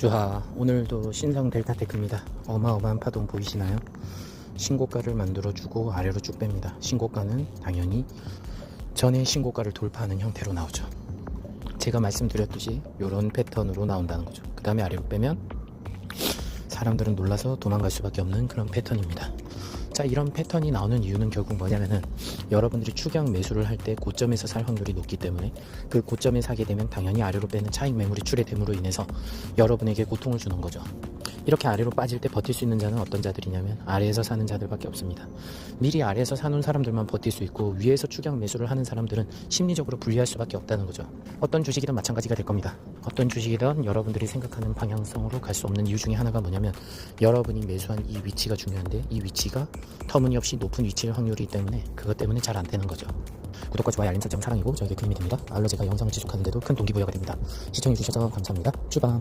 주하 오늘도 신성 델타테크입니다. 어마어마한 파동 보이시나요? 신고가를 만들어주고 아래로 쭉 뺍니다. 신고가는 당연히 전에 신고가를 돌파하는 형태로 나오죠. 제가 말씀드렸듯이 이런 패턴으로 나온다는 거죠. 그 다음에 아래로 빼면 사람들은 놀라서 도망갈 수밖에 없는 그런 패턴입니다. 자, 이런 패턴이 나오는 이유는 결국 뭐냐면은 여러분들이 추경 매수를 할 때 고점에서 살 확률이 높기 때문에 그 고점에 사게 되면 당연히 아래로 빼는 차익 매물이 출회됨으로 인해서 여러분에게 고통을 주는 거죠. 이렇게 아래로 빠질 때 버틸 수 있는 자는 어떤 자들이냐면 아래에서 사는 자들밖에 없습니다. 미리 아래에서 사는 사람들만 버틸 수 있고 위에서 추경 매수를 하는 사람들은 심리적으로 불리할 수밖에 없다는 거죠. 어떤 주식이든 마찬가지가 될 겁니다. 어떤 주식이든 여러분들이 생각하는 방향성으로 갈 수 없는 이유 중에 하나가 뭐냐면 여러분이 매수한 이 위치가 중요한데 이 위치가 터무니없이 높은 위치일 확률이기 때문에 그것 때문에 잘 안 되는 거죠. 구독과 좋아요 알림 설정 사랑이고 저에게 큰 힘이 됩니다. 알로 제가 영상을 지속하는데도 큰 동기부여가 됩니다. 시청해주셔서 감사합니다. 출발!